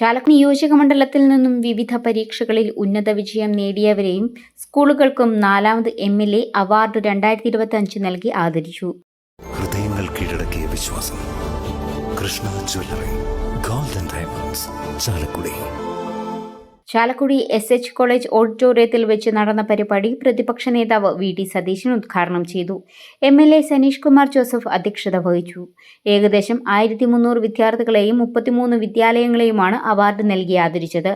ചാലക്കുടി നിയോജക മണ്ഡലത്തിൽ നിന്നും വിവിധ പരീക്ഷകളിൽ ഉന്നത വിജയം നേടിയവരെയും സ്കൂളുകൾക്കും നാലാമത് എം എൽ എ അവാർഡ് രണ്ടായിരത്തി ഇരുപത്തി അഞ്ച് നൽകി ആദരിച്ചു. ഹൃദയങ്ങൾ കീഴടക്കിയ വിശ്വാസം. Krishna jewellery golden diamonds Chalakudy. Chalakudy S H college ഓഡിറ്റോറിയത്തിൽ വെച്ച് നടന്ന പരിപാടി പ്രതിപക്ഷ നേതാവ് വി ടി സതീശൻ ഉദ്ഘാടനം ചെയ്തു. M L A Sanish Kumar Joseph അധ്യക്ഷത വഹിച്ചു. ഏകദേശം ആയിരത്തി മുന്നൂറ് വിദ്യാർത്ഥികളെയും മുപ്പത്തിമൂന്ന് വിദ്യാലയങ്ങളെയുമാണ് അവാർഡ് നൽകി ആദരിച്ചത്.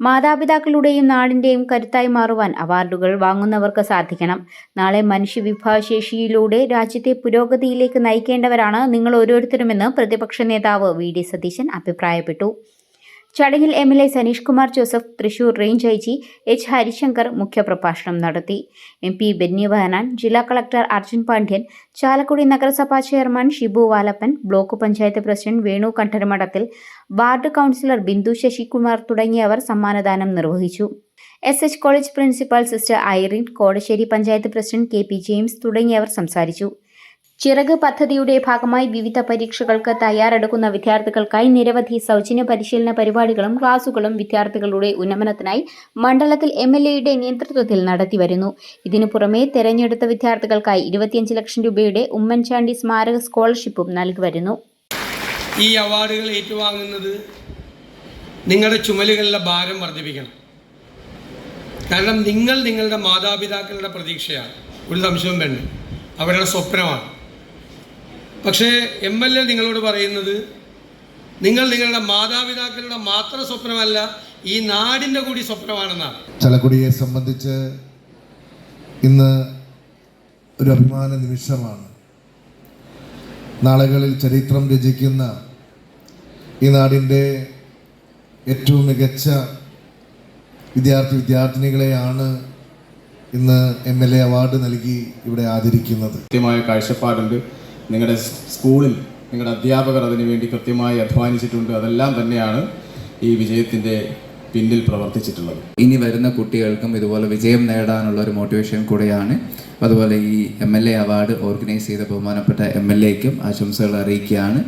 മാതാപിതാക്കളുടെയും നാടിന്റെയും കരുത്തായി മാറുവാൻ അവാർഡുകൾ വാങ്ങുന്നവർക്ക് സാധിക്കണം. നാളെ മനുഷ്യവിഭവശേഷിയിലൂടെ രാജ്യത്തെ പുരോഗതിയിലേക്ക് നയിക്കേണ്ടവരാണ് നിങ്ങൾ ഓരോരുത്തരുമെന്ന് പ്രതിപക്ഷ നേതാവ് വി ഡി സതീശൻ അഭിപ്രായപ്പെട്ടു. ചടങ്ങിൽ M L A Sanish Kumar Joseph Thrissur range I G H Harishankar മുഖ്യപ്രഭാഷണം നടത്തി. എം പി ബെന്നി ബഹനാൻ ജില്ലാ കളക്ടർ അർജുൻ പാണ്ഡ്യൻ ചാലക്കുടി നഗരസഭാ chairman Shibu Valappan block panchayat president Venu Kantharamathil ward councillor Bindu Sasikumar തുടങ്ങിയവർ സമ്മാനദാനം നിർവഹിച്ചു. S H college principal sister Irene Kodassery panchayat president K P James തുടങ്ങിയവർ സംസാരിച്ചു. ചിറക് പദ്ധതിയുടെ ഭാഗമായി വിവിധ പരീക്ഷകൾക്ക് തയ്യാറെടുക്കുന്ന വിദ്യാർത്ഥികൾക്കായി നിരവധി സൗജന്യ പരിശീലന പരിപാടികളും ക്ലാസുകളും വിദ്യാർത്ഥികളുടെ ഉന്നമനത്തിനായി മണ്ഡലത്തിൽ എം എൽ എയുടെ നേതൃത്വത്തിൽ നടത്തിവരുന്നു ഇതിനു പുറമെ തെരഞ്ഞെടുത്ത വിദ്യാർത്ഥികൾക്കായി ഇരുപത്തിയഞ്ച് ലക്ഷം രൂപയുടെ ഉമ്മൻചാണ്ടി സ്മാരക സ്കോളർഷിപ്പും നൽകി വരുന്നു. ഈ അവാർഡുകൾ ഏറ്റുവാങ്ങുന്നത് നിങ്ങളുടെ ചുമലുകളിലെ ഭാരം വർദ്ധിപ്പിക്കണം. കാരണം നിങ്ങൾ നിങ്ങളുടെ മാതാപിതാക്കളുടെ പ്രതീക്ഷയാണ്. ഒരു സംശയവും വേണ്ട. അവരുടെ സ്വപ്നമാണ്. പക്ഷേ എം എൽ എ നിങ്ങളോട് പറയുന്നത് നിങ്ങൾ നിങ്ങളുടെ മാതാപിതാക്കളുടെ മാത്രം സ്വപ്നമല്ല ഈ നാടിന്റെ കൂടി സ്വപ്നമാണെന്നാണ്. ചലക്കുടിയെ സംബന്ധിച്ച് ഇന്ന് ഒരു അഭിമാന നിമിഷമാണ്. നാളുകളിൽ ചരിത്രം രചിക്കുന്ന ഈ നാടിന്റെ ഏറ്റവും മികച്ച വിദ്യാർത്ഥി വിദ്യാർത്ഥിനികളെയാണ് ഇന്ന് എം എൽ എ അവാർഡ് നൽകി ഇവിടെ ആദരിക്കുന്നത്. കൃത്യമായ കാഴ്ചപ്പാടുണ്ട്. നിങ്ങളുടെ സ്കൂളിൽ നിങ്ങളുടെ അധ്യാപകർ അതിനുവേണ്ടി കൃത്യമായി അധ്വാനിച്ചിട്ടുണ്ട്. അതെല്ലാം തന്നെയാണ് ഈ വിജയത്തിന്റെ പിന്നിൽ പ്രവർത്തിച്ചിട്ടുള്ളത്. ഇനി വരുന്ന കുട്ടികൾക്കും ഇതുപോലെ വിജയം നേടാനുള്ള ഒരു മോട്ടിവേഷൻ കൂടെയാണ്. അതുപോലെ ഈ M L A award organise ചെയ്ത ബഹുമാനപ്പെട്ട എം എൽ എക്കും ആശംസകൾ അറിയിക്കുകയാണ്.